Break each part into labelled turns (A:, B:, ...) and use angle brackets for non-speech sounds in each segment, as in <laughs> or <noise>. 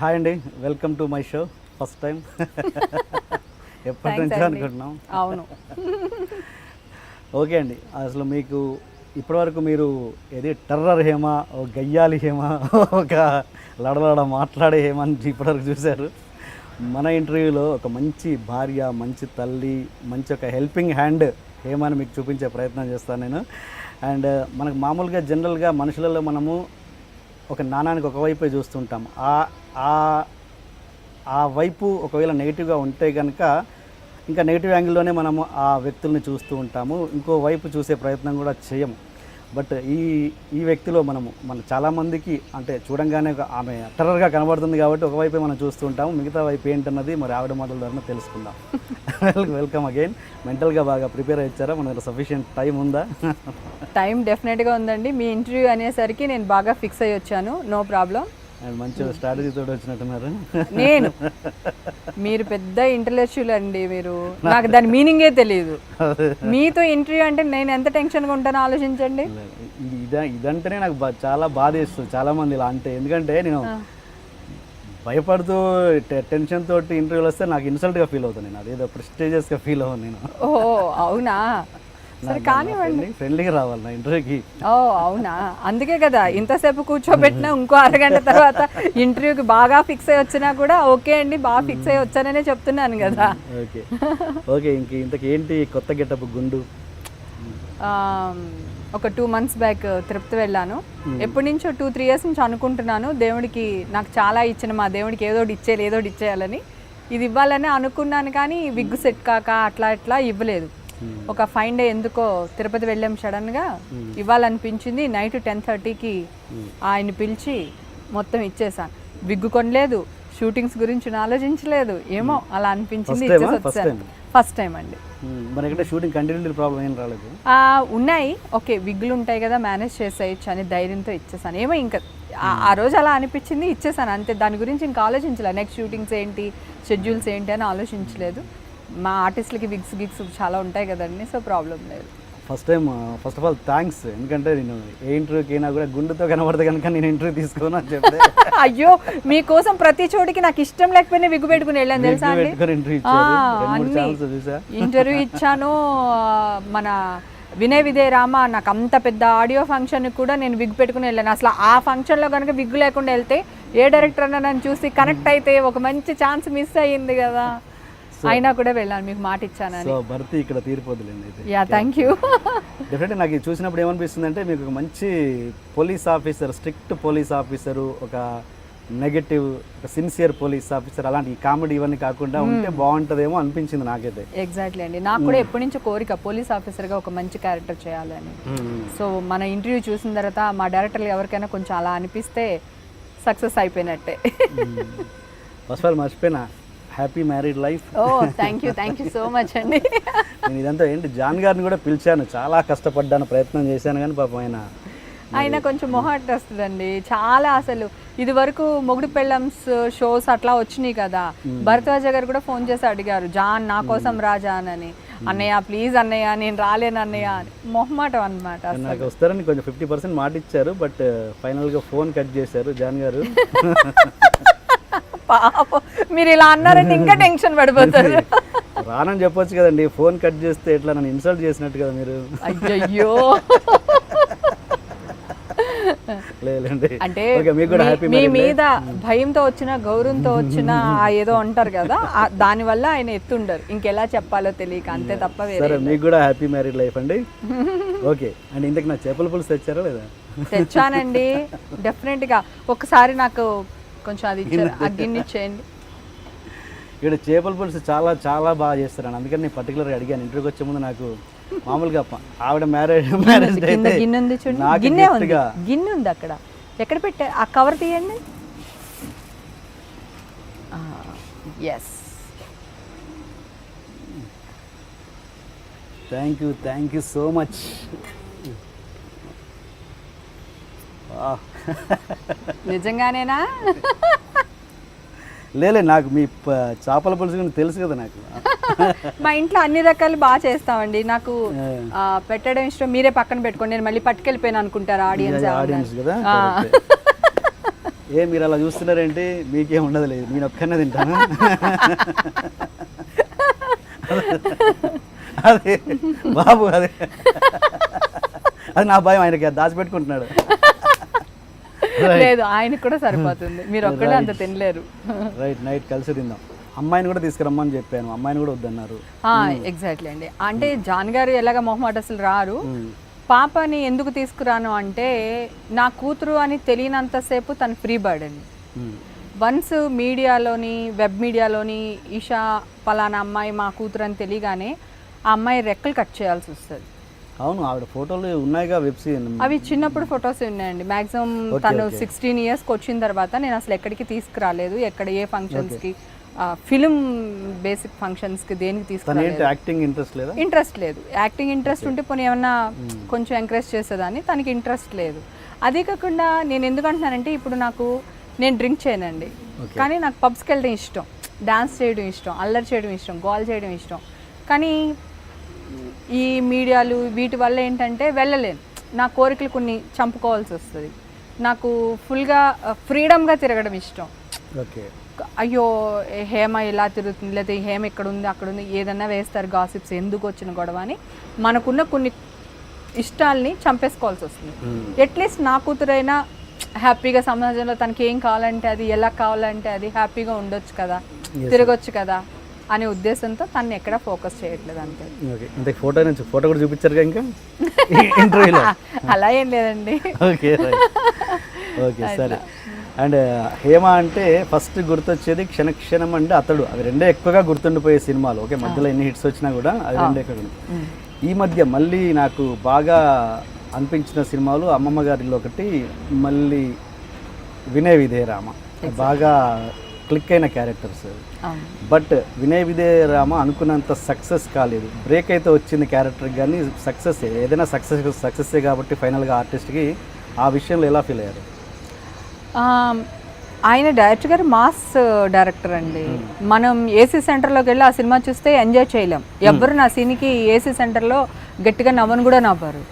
A: Hi అండి welcome to my show first time ఎప్పటి నుంచో. అనుకుంటున్నాం.
B: అవును. <laughs>
A: ఓకే అండి అసలు మీకు ఇప్పటివరకు మీరు ఏది టర్రర్ హేమ ఒక గయ్యాలి హేమ <laughs> ఒక లడలడ మాట్లాడే హేమ అని ఇప్పటివరకు చూశారు. మన ఇంటర్వ్యూలో ఒక మంచి భార్య మంచి తల్లి మంచి ఒక హెల్పింగ్ హ్యాండ్ హేమాని మీకు చూపించే ప్రయత్నం చేస్తాను నేను. అండ్ మనకు మామూలుగా జనరల్గా మనుషులలో మనము ఒక నాణానికి ఒకవైపే చూస్తుంటాం. ఆ ఆ ఆ వైపు ఒకవేళ నెగిటివ్గా ఉంటే కనుక ఇంకా నెగిటివ్ యాంగిల్లోనే మనము ఆ వ్యక్తుల్ని చూస్తూ ఉంటాము. ఇంకో వైపు చూసే ప్రయత్నం కూడా చేయము. బట్ ఈ ఈ వ్యక్తిలో మనము మన చాలామందికి అంటే చూడంగానే ఆమె టెర్రర్గా కనబడుతుంది కాబట్టి ఒకవైపే మనం చూస్తూ ఉంటాము. మిగతా వైపు ఏంటన్నది మరి ఆవిడ మాటల ద్వారా తెలుసుకుందాం. వెల్కమ్ అగైన్ మెంటల్గా బాగా ప్రిపేర్ అయ్యారా మన దగ్గర సఫిషియెంట్ టైం ఉందా?
B: టైం డెఫినెట్గా ఉందండి. మీ ఇంటర్వ్యూ అనేసరికి నేను బాగా ఫిక్స్ అయ్యి వచ్చాను. నో ప్రాబ్లం
A: మంచి స్ట్రాటజీ తోటి వచ్చినట్టున్నారు.
B: నేను. మీరు పెద్ద ఇంటలెక్చువల్ అండి మీరు. నాకు దాని మీనింగే తెలియదు మీతో ఇంటర్వ్యూ అంటే నేను ఎంత టెన్షన్గా ఉంటానో ఆలోచించండి.
A: ఇది ఇద ఇదంటేనే నాకు చాలా బాధ వేస్తుంది చాలా మంది ఇలా అంటే. ఎందుకంటే నేను భయపడుతూ టెన్షన్ తోటి ఇంటర్వ్యూలు వస్తే నాకు ఇన్సల్ట్గా ఫీల్ అవుతాను నేను. అదేదో ప్రెస్టేజియస్గా ఫీల్ అవ్వను నేను.
B: ఓ అవునా? సరే కానివ్వండి
A: ఫ్రెండ్లీగా రావాలి నా ఇంటర్వ్యూకి.
B: ఓ అవునా? అందుకే కదా ఇంతసేపు కూర్చోబెట్టినా ఇంకో అరగంట తర్వాత ఇంటర్వ్యూకి బాగా ఫిక్స్ అయ్యి వచ్చినా కూడా ఓకే అండి బాగా ఫిక్స్ అయ్యి వచ్చాననే చెప్తున్నాను కదా.
A: ఓకే. ఓకే ఇంక ఇంతకు ఏంటి కొత్త గెటప్ గుండు?
B: ఒక టూ మంత్స్ బ్యాక్ తిరుపతి వెళ్ళాను. ఎప్పటి నుంచో టూ త్రీ ఇయర్స్ నుంచి అనుకుంటున్నాను దేవుడికి నాకు చాలా ఇచ్చిన మా దేవుడికి ఏదోటి ఇచ్చేయాలి ఏదోటి ఇచ్చేయాలని. ఇది ఇవ్వాలని అనుకున్నాను కానీ విగ్గు సెట్ కాక అట్లా ఇట్లా ఇవ్వలేదు. ఒక ఫైన్ డే ఎందుకో తిరుపతి వెళ్ళాం సడన్గా ఇవ్వాలనిపించింది. నైట్ టెన్ థర్టీకి ఆయన పిలిచి మొత్తం ఇచ్చేసాను విగ్గు కొనలేదు. షూటింగ్స్ గురించి ఆలోచించలేదు ఏమో అలా అనిపించింది? ఇచ్చేసి వచ్చాను? ఫస్ట్ టైం అండి.
A: ఇక్కడ షూటింగ్ ప్రాబ్లం ఏం రాలేదు?
B: ఆ, ఉన్నాయి. ఓకే విగ్గులు ఉంటాయి కదా మేనేజ్ చేసేయచ్చు అని ధైర్యంతో ఇచ్చేసాను ఏమో ఇంకా ఆ- ఆ రోజు అలా అనిపించింది ఇచ్చేసాను అంతే. దాని గురించి ఇంకా ఆలోచించలేదు. నెక్స్ట్ షూటింగ్స్ ఏంటి షెడ్యూల్స్ ఏంటి అని ఆలోచించలేదు. మా ఆర్టిస్టులకి విగ్స్ గిగ్స్ చాలా ఉంటాయి కదండి సో ప్రాబ్లం లేదు.
A: First time first of all thanks ఎందుకంటే నేను ఏ ఇంటర్వ్యూకి అయినా కూడా గుండుతో కనబడితే కనుక నేను ఇంటర్వ్యూ తీసుకోను అని చెప్తే. <laughs>
B: అయ్యో మీకోసం ప్రతి చోటికి నాకు ఇష్టం లేకపోయినా విగ్గు పెట్టుకుని వెళ్ళాను తెలుసా
A: ఇంటర్వ్యూ <laughs>
B: ఇచ్చాను. మన వినయ్ విజయ్ రామ నాకు అంత పెద్ద ఆడియో ఫంక్షన్ కూడా నేను విగ్ పెట్టుకుని వెళ్ళాను. అసలు ఆ ఫంక్షన్లో కనుక విగ్ లేకుండా వెళ్తే ఏ డైరెక్టర్ అన్న నన్ను చూసి కనెక్ట్ అయితే ఒక మంచి ఛాన్స్ మిస్ అయ్యింది కదా. అయినా కూడా వెళ్ళాను మీకు మాట ఇచ్చానని.
A: సో భర్తీ ఇక్కడ తీరిపోదులేండి అయితే.
B: యా థ్యాంక్ యూ
A: డెఫినెట్గా నాకు ఇది చూసినప్పుడు ఏమనిపిస్తుంది అంటే మీకు మంచి police officer strict police officer ఒక నెగటివ్ ఒక సిన్సియర్ పోలీస్ ఆఫీసర్ అలాంటి కామెడీ ఇవన్నీ కాకుండా ఉంటే బాగుంటుందేమో అనిపించింది నాకైతే.
B: ఎగ్జాక్ట్లీ అండి. నాకు కూడా ఎప్పటి నుంచో కోరిక పోలీస్ ఆఫీసర్గా ఒక మంచి క్యారెక్టర్ చేయాలని. సో మన ఇంటర్వ్యూ చూసిన తర్వాత మా డైరెక్టర్లు ఎవరికైనా కొంచెం అలా అనిపిస్తే సక్సెస్ అయిపోయినట్టే.
A: ఫస్ట్ ఆఫ్ ఆల్ మర్చిపోయినా. Happy married life
B: oh thank you thank you so much అండి.
A: నేను ఇదంతా ఏంటి జాన్ గారిని కూడా పిలిచాను. చాలా కష్టపడ్డాను ప్రయత్నం చేశాను కానీ పాపం ఆయన
B: ఆయన కొంచెం మొహాట్ వస్తుందండి చాలా అసలు ఇది వరకు మొగుడు పెళ్ళమ్స్ షోస్ అట్లా వచ్చినాయి కదా. భరద్వాజ గారు కూడా ఫోన్ చేసి అడిగారు జాన్ నా కోసం రా జాన్ అని. అన్నయ్య ప్లీజ్ అన్నయ్య నేను రాలేను అన్నయ్య అని. మొహమాటం అనమాట
A: నాకు వస్తారని కొంచెం ఫిఫ్టీ పర్సెంట్ మాట ఇచ్చారు బట్ ఫైనల్గా ఫోన్ కట్ చేశారు జాన్ గారు. <laughs>
B: పాపం. మీరు ఇలా అన్నారంటే ఇంకా టెన్షన్ పడిపోతారు. <laughs>
A: రానని చెప్పొచ్చు కదండి. ఫోన్ కట్ చేస్తే ఎట్లా నన్ను ఇన్సల్ట్ చేసినట్టు కదా మీరు?
B: అయ్యయ్యో. <laughs> అంటే
A: ఓకే మీకు కూడా
B: మీ- మీద భయంతో వచ్చిన గౌరవంతో వచ్చిన <laughs> ఆ ఏదో అంటారు కదా ఆ దానివల్ల ఆయన ఎత్తుండరు. ఇంకెలా చెప్పాలో తెలియక అంతే తప్ప
A: సరే మీకు కూడా హ్యాపీ మ్యారీడ్ లైఫ్ అండి. ఓకే అండ్ ఇంతకు నా చేపల పులుసు తెచ్చారా లేదా?
B: తెచ్చానండి. డెఫినెట్గా. ఒకసారి నాకు కొంచెం అది గిన్నె ఇచ్చేయండి.
A: ఇక్కడ చేపల పులుసు చాలా చాలా బాగా చేస్తారండి అందుకని నేను పర్టికులర్గా అడిగాను. ఇంటర్వ్యూకి వచ్చే ముందు నాకు మామూలుగా ఆవిడ మ్యారేజ్ మ్యారేజ్
B: గిన్నె ఉంది చూడండి గిన్నె ఉంది. గిన్నె ఉంది అక్కడ. ఎక్కడ పెట్టా ఆ కవర్ తీయండి. Yes
A: thank you thank you so much
B: నిజంగానేనా?
A: లేలే నాకు మీ చేపల పులుసు గురించి తెలుసు కదా నాకు.
B: మా ఇంట్లో అన్ని రకాలు బాగా చేస్తామండి. నాకు ఆ, పెట్టడం ఇష్టం. మీరే పక్కన పెట్టుకోండి. నేను మళ్ళీ పట్టుకెళ్ళిపోయాను అనుకుంటారు ఆడియన్స్
A: ఆడియన్స్ కదా. ఏ మీరు అలా చూస్తున్నారేంటి? మీకేం ఉండదు లేదు. నేను ఒక్కనే తింటాను. అదే బాబు అదే. అది నా భయం. ఆయనకి దాచిపెట్టుకుంటున్నాడు.
B: లేదు ఆయనకు కూడా సరిపోతుంది. మీరు ఒక్కడే అంత తినలేరు.
A: రైట్ నైట్ కలిసి తిందాం. అమ్మాయిని కూడా తీసుకురమ్మని చెప్పాను. అమ్మాయిని కూడా వద్దన్నారు.
B: ఎగ్జాక్ట్లీ అండి. అంటే జాన్ గారు ఎలాగ మొహమాట అసలు రారు. పాపని ఎందుకు తీసుకురాను అంటే నా కూతురు అని తెలియనంతసేపు తను ఫ్రీ బర్డ్ అండి. వన్స్ మీడియాలోని వెబ్ మీడియాలోని ఈషా పలానా అమ్మాయి మా కూతురు అని తెలియగానే ఆ అమ్మాయి రెక్కలు కట్ చేయాల్సి వస్తుంది.
A: అవును ఆవిడ ఫోటోలు ఉన్నాయిగా వెబ్ సిరీస్
B: అవి చిన్నప్పుడు ఫొటోస్ ఉన్నాయండి. మాక్సిమం తను సిక్స్టీన్ ఇయర్స్కి వచ్చిన తర్వాత నేను అసలు ఎక్కడికి తీసుకురాలేదు ఎక్కడ ఏ ఫంక్షన్స్కి ఫిలిం బేసిక్ ఫంక్షన్స్కి దేనికి
A: తను
B: తీసుకురాలేదు.
A: యాక్టింగ్ ఇంట్రెస్ట్ లేదా?
B: ఇంట్రెస్ట్ లేదు. యాక్టింగ్ ఇంట్రెస్ట్ ఉంటే పోనీ ఏమన్నా కొంచెం ఎంకరేజ్ చేసేదాన్ని తనకి ఇంట్రెస్ట్ లేదు. అదే కాకుండా నేను ఎందుకు అంటున్నానంటే ఇప్పుడు నాకు నేను డ్రింక్ చేయనండి. కానీ నాకు పబ్స్కి వెళ్ళడం ఇష్టం. డాన్స్ చేయడం ఇష్టం అల్లరి చేయడం ఇష్టం గోల్ చేయడం ఇష్టం. కానీ ఈ మీడియాలు వీటి వల్ల ఏంటంటే వెళ్ళలేను నా కోరికలు కొన్ని చంపుకోవాల్సి వస్తుంది. నాకు ఫుల్గా ఫ్రీడమ్గా తిరగడం ఇష్టం.
A: ఓకే.
B: అయ్యో హేమ ఇలా తిరుగుతుంది లేదా హేమ ఇక్కడ ఉంది అక్కడ ఉంది ఏదన్నా వేస్తారు గాసిప్స్ ఎందుకు వచ్చిన గొడవ అని మనకున్న కొన్ని ఇష్టాల్ని చంపేసుకోవాల్సి వస్తుంది. అట్లీస్ట్ నా కూతురైనా హ్యాపీగా సమాజంలో తనకి ఏం కావాలంటే అది ఎలా కావాలంటే అది హ్యాపీగా ఉండొచ్చు కదా తిరగొచ్చు కదా. అనే ఉద్దేశంతో తను ఎక్కడ ఫోకస్ చేయట్లేదు అంతే.
A: ఓకే ఇంత ఫోటో నుంచి ఫోటో కూడా చూపించారుగా ఇంకా? ఇంటర్వ్యూలో <laughs>
B: అలా ఏం లేదండి.
A: ఓకే ఓకే సరే. అండ్ హేమ అంటే ఫస్ట్ గుర్తొచ్చేది క్షణ క్షణం అంటే అతడు. అవి రెండే ఎక్కువగా గుర్తుండిపోయే సినిమాలు. ఓకే మధ్యలో ఎన్ని హిట్స్ వచ్చినా కూడా అవి రెండే ఎక్కువ ఈ మధ్య మళ్ళీ నాకు బాగా అనిపించిన సినిమాలు అమ్మమ్మ గారిలో ఒకటి మళ్ళీ వినయ విధేయ రామ బాగా క్లిక్ అయిన క్యారెక్టర్స్. బట్ వినయ్ విజయ రామ అనుకున్నంత సక్సెస్ కాలేదు. బ్రేక్ అయితే వచ్చింది క్యారెక్టర్ కానీ సక్సెస్. ఏదైనా సక్సెస్ సక్సెస్సే కాబట్టి ఫైనల్గా ఆర్టిస్ట్కి ఆ విషయంలో ఎలా ఫీల్ అయ్యారు?
B: ఆయన డైరెక్టర్ గారు మాస్ డైరెక్టర్ అండి. మనం ఏసీ సెంటర్లోకి వెళ్ళి ఆ సినిమా చూస్తే ఎంజాయ్ చేయలేం. ఎవ్వరు నా సీన్కి ఏసీ సెంటర్లో గట్టిగా నవ్వను కూడా నవ్వరు.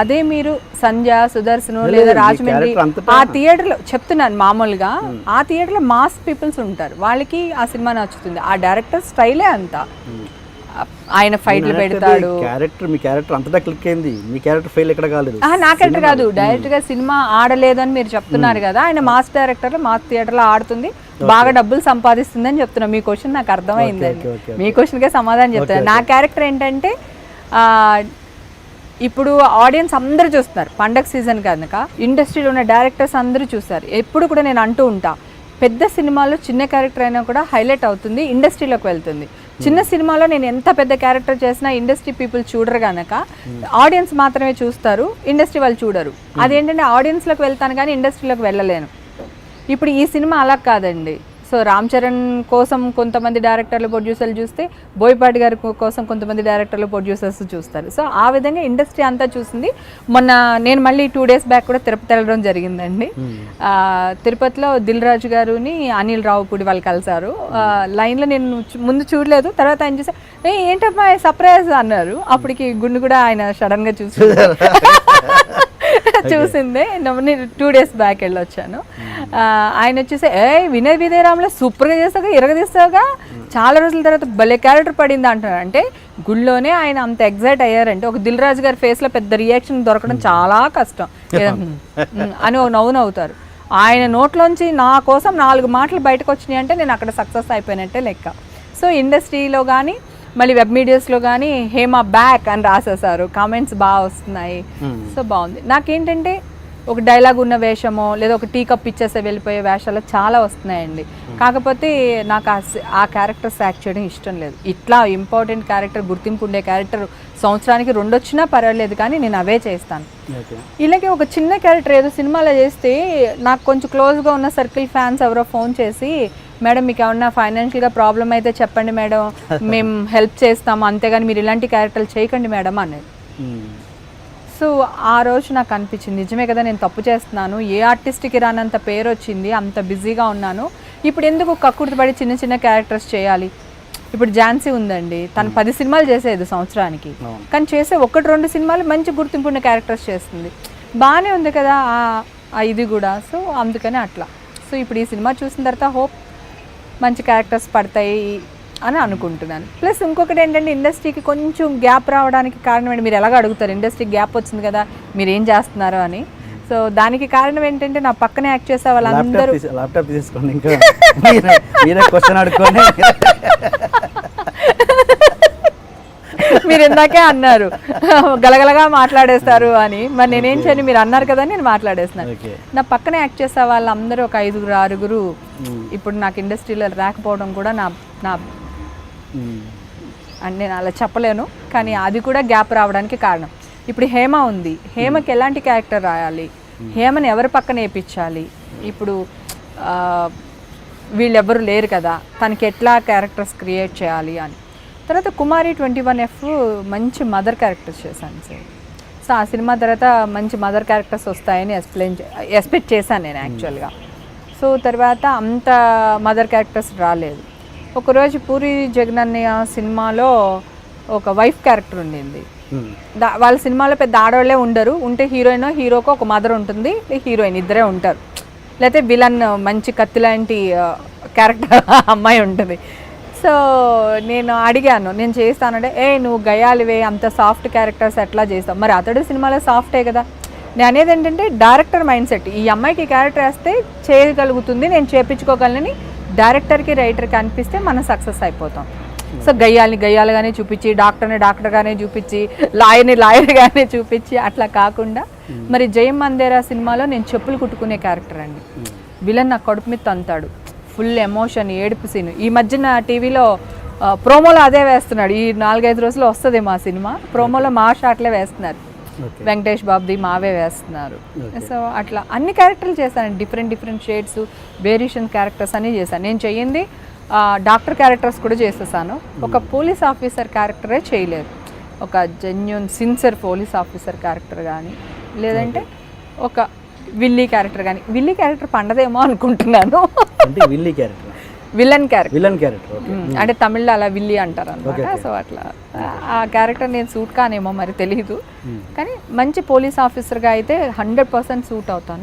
B: అదే మీరు సంధ్య సుదర్శను లేదా రాజమండ్రి ఆ థియేటర్లో చెప్తున్నాను మామూలుగా ఆ థియేటర్లో మాస్ పీపుల్స్ ఉంటారు. వాళ్ళకి ఆ సినిమా నచ్చుతుంది. ఆ డైరెక్టర్ స్టైలే అంత. ఆయన ఫైట్లు పెడతాడు.
A: క్యారెక్టర్ మీ క్యారెక్టర్ అంతటా క్లిక్ అయింది. మీ క్యారెక్టర్ ఫెయిల్ ఎక్కడ కాలేదు.
B: నా క్యారెక్టర్ కాదు. డైరెక్ట్గా సినిమా ఆడలేదని మీరు చెప్తున్నారు కదా. ఆయన మాస్ డైరెక్టర్ మాస్ థియేటర్లో ఆడుతుంది బాగా డబ్బులు సంపాదిస్తుంది అని చెప్తున్నా. మీ క్వశ్చన్ నాకు
A: ఓకే,
B: మీ క్వశ్చన్ కే సమాధానం చెప్తాను నా క్యారెక్టర్ ఏంటంటే ఆ, ఇప్పుడు ఆడియన్స్ అందరూ చూస్తున్నారు. పండగ సీజన్ కనుక ఇండస్ట్రీలో ఉన్న డైరెక్టర్స్ అందరూ చూస్తారు. ఎప్పుడు కూడా నేను అంటూ ఉంటా. పెద్ద సినిమాలో చిన్న క్యారెక్టర్ అయినా కూడా హైలైట్ అవుతుంది ఇండస్ట్రీలోకి వెళ్తుంది. చిన్న సినిమాలో నేను ఎంత పెద్ద క్యారెక్టర్ చేసినా ఇండస్ట్రీ పీపుల్ చూడరు కనుక ఆడియన్స్ మాత్రమే చూస్తారు ఇండస్ట్రీ వాళ్ళు చూడరు. అదేంటంటే ఆడియన్స్లోకి వెళ్తాను కానీ ఇండస్ట్రీలోకి వెళ్ళలేను. ఇప్పుడు ఈ సినిమా అలా కాదండి. సో రామ్ చరణ్ కోసం కొంతమంది డైరెక్టర్లు ప్రొడ్యూసర్లు చూస్తే బోయపాటి గారి కోసం కొంతమంది డైరెక్టర్లు ప్రొడ్యూసర్స్ చూస్తారు. సో ఆ విధంగా ఇండస్ట్రీ అంతా చూసింది. మొన్న నేను మళ్ళీ టూ డేస్ బ్యాక్ కూడా తిరుపతి వెళ్ళడం జరిగిందండి. ఆ, తిరుపతిలో దిల్ రాజు గారుని అనిల్ రావుపూడి వాళ్ళు కలిసారు ఆ, లైన్లో నేను ముందు చూడలేదు. తర్వాత ఆయన చూసా ఏ ఏంటమ్మా సర్ప్రైజ్ అన్నారు. అప్పటికి గుండు కూడా ఆయన సడన్గా చూసి <laughs> చూసిందే. టూ డేస్ బ్యాక్ వెళ్ళొచ్చాను. ఆ, ఆయన వచ్చేసి ఏ వినయ్ వినయరామ్లో సూపర్గా చేస్తావుగా ఇరగదీస్తావుగా చాలా రోజుల తర్వాత భలే క్యారెక్టర్ పడింది అంటున్నారు. అంటే గుళ్ళోనే ఆయన అంత ఎగ్జైట్ అయ్యారంటే ఒక దిల్ రాజు గారి ఫేస్లో పెద్ద రియాక్షన్ దొరకడం చాలా కష్టం. <laughs> అని ఒక నవ్వు నవ్వుతారు. ఆయన నోట్లోంచి నా కోసం నాలుగు మాటలు బయటకు వచ్చినాయి అంటే నేను అక్కడ సక్సెస్ అయిపోయినట్టే లెక్క. సో ఇండస్ట్రీలో కానీ మళ్ళీ వెబ్ మీడియాస్లో కానీ హేమ బ్యాక్ అని రాసేసారు కామెంట్స్ బాగా వస్తున్నాయి. సో బాగుంది. నాకేంటంటే ఒక డైలాగ్ ఉన్న వేషమో లేదా ఒక టీ కప్ ఇచ్చేస్తే వెళ్ళిపోయే వేషాలు చాలా వస్తున్నాయండి. కాకపోతే నాకు ఆ క్యారెక్టర్స్ యాక్ట్ చేయడం ఇష్టం లేదు. ఇట్లా ఇంపార్టెంట్ క్యారెక్టర్ గుర్తింపు ఉండే క్యారెక్టర్ సంవత్సరానికి రెండు వచ్చినా పర్వాలేదు కానీ నేను అవే చేస్తాను. ఇలాగే ఒక చిన్న క్యారెక్టర్ ఏదో సినిమాలో చేస్తే నాకు కొంచెం క్లోజ్గా ఉన్న సర్కిల్ ఫ్యాన్స్ ఎవరో ఫోన్ చేసి మేడం మీకు ఏమన్నా ఫైనాన్షియల్గా ప్రాబ్లం అయితే చెప్పండి మేడం. <laughs> మేము హెల్ప్ చేస్తాము అంతేగాని మీరు ఇలాంటి క్యారెక్టర్లు చేయకండి మేడం అనేది సో ఆ రోజు నాకు అనిపించింది. నిజమే కదా నేను తప్పు చేస్తున్నాను. ఏ ఆర్టిస్ట్కి రానంత పేరు వచ్చింది అంత బిజీగా ఉన్నాను. ఇప్పుడు ఎందుకు కక్కుర్తి పడి చిన్న చిన్న క్యారెక్టర్స్ చేయాలి? ఇప్పుడు ఝాన్సీ ఉందండి. తను పది సినిమాలు చేసేది సంవత్సరానికి. కానీ చేసే ఒకటి రెండు సినిమాలు మంచి గుర్తింపు ఉన్న క్యారెక్టర్స్ చేస్తుంది. బాగానే ఉంది కదా ఇది కూడా. సో అందుకని అట్లా. సో ఇప్పుడు ఈ సినిమా చూసిన తర్వాత హోప్ మంచి క్యారెక్టర్స్ పడతాయి అని అనుకుంటున్నాను. ప్లస్ ఇంకొకటి ఏంటంటే ఇండస్ట్రీకి కొంచెం గ్యాప్ రావడానికి కారణం ఏంటి? మీరు ఎలాగ అడుగుతారు? ఇండస్ట్రీకి గ్యాప్ వచ్చింది కదా మీరు ఏం చేస్తున్నారు అని. సో దానికి కారణం ఏంటంటే నా పక్కనే యాక్ట్ చేసే వాళ్ళందరూ
A: ల్యాప్టాప్ తీసుకోండి ఇంకా. <laughs> క్వశ్చన్ <laughs>
B: మీరు ఇందాకే అన్నారు. గలగలగా మాట్లాడేస్తారు అని. మరి నేనేం చేయను మీరు అన్నారు కదా నేను మాట్లాడేస్తున్నాను నా పక్కన యాక్ట్ చేసే వాళ్ళందరూ ఒక ఐదుగురు ఆరుగురు ఇప్పుడు నాకు ఇండస్ట్రీలో రాకపోవడం కూడా నా నా అని నేను అలా చెప్పలేను. కానీ అది కూడా గ్యాప్ రావడానికి కారణం. ఇప్పుడు హేమ ఉంది. హేమకి ఎలాంటి క్యారెక్టర్ రాయాలి? హేమని ఎవరి పక్కన వేయించాలి ఇప్పుడు వీళ్ళెవ్వరు లేరు కదా. తనకి ఎట్లా క్యారెక్టర్స్ క్రియేట్ చేయాలి అని. తర్వాత కుమారి ట్వంటీ వన్ ఎఫ్ మంచి మదర్ క్యారెక్టర్స్ చేశాను సార్. సో ఆ సినిమా తర్వాత మంచి మదర్ క్యారెక్టర్స్ వస్తాయని ఎక్స్ప్లెయిన్ ఎక్స్పెక్ట్ చేశాను నేను యాక్చువల్గా. సో తర్వాత అంత మదర్ క్యారెక్టర్స్ రాలేదు. ఒకరోజు పూరి జగనన్నయ్య సినిమాలో ఒక వైఫ్ క్యారెక్టర్ ఉండింది. దా వాళ్ళ సినిమాలో పెద్ద ఆడవాళ్ళే ఉండరు. ఉంటే హీరోయిన్ హీరోకి ఒక మదర్ ఉంటుంది. హీరోయిన్ ఇద్దరే ఉంటారు. లేకపోతే విలన్ మంచి కత్తి లాంటి క్యారెక్టర్ <laughs> అమ్మాయి ఉంటుంది. సో నేను అడిగాను నేను చేస్తానంటే ఏ నువ్వు గయాలివే అంత సాఫ్ట్ క్యారెక్టర్స్ ఎట్లా చేస్తావు? మరి అతడు సినిమాలో సాఫ్టే కదా. నేను అనేది ఏంటంటే డైరెక్టర్ మైండ్ సెట్. ఈ అమ్మాయికి క్యారెక్టర్ వేస్తే చేయగలుగుతుంది నేను చేపించుకోగలనని డైరెక్టర్కి రైటర్కి అనిపిస్తే మనం సక్సెస్ అయిపోతాం. సో గయ్యాలని గయ్యాలుగానే చూపించి డాక్టర్ని డాక్టర్గానే చూపించి లాయర్ని లాయర్గానే చూపించి అట్లా కాకుండా మరి జయం మందేరా సినిమాలో నేను చెప్పులు కుట్టుకునే క్యారెక్టర్ అండి. విలన్ నా కడుపు మీద తంతాడు. ఫుల్ ఎమోషన్ ఏడుపు సీన్. ఈ మధ్యన టీవీలో ప్రోమోలో అదే వేస్తున్నాడు. ఈ నాలుగైదు రోజులు వస్తుంది మా సినిమా. ప్రోమోలో మా షాట్లే వేస్తున్నారు. వెంకటేష్ బాబుది మావే వేస్తున్నారు. సో అట్లా అన్ని క్యారెక్టర్లు చేశాను. Different different shades variation characters అన్ని చేశాను. నేను చెయ్యింది డాక్టర్ క్యారెక్టర్స్ కూడా చేసేసాను. ఒక పోలీస్ ఆఫీసర్ క్యారెక్టరే చేయలేదు. ఒక genuine sincere police officer character కానీ లేదంటే ఒక విల్లీ క్యారెక్టర్ కానీ విల్లీ క్యారెక్టర్ పండదేమో అనుకుంటున్నాను.
A: అంటే Willi character.
B: Villain character.
A: Villain character
B: అంటే తమిళ్ళో అలా విల్లి అంటారు అనమాట సో అట్లా. ఆ క్యారెక్టర్ నేను సూట్ కానేమో మరి తెలియదు కానీ మంచి పోలీస్ ఆఫీసర్గా అయితే హండ్రెడ్ పర్సెంట్ సూట్ అవుతాను.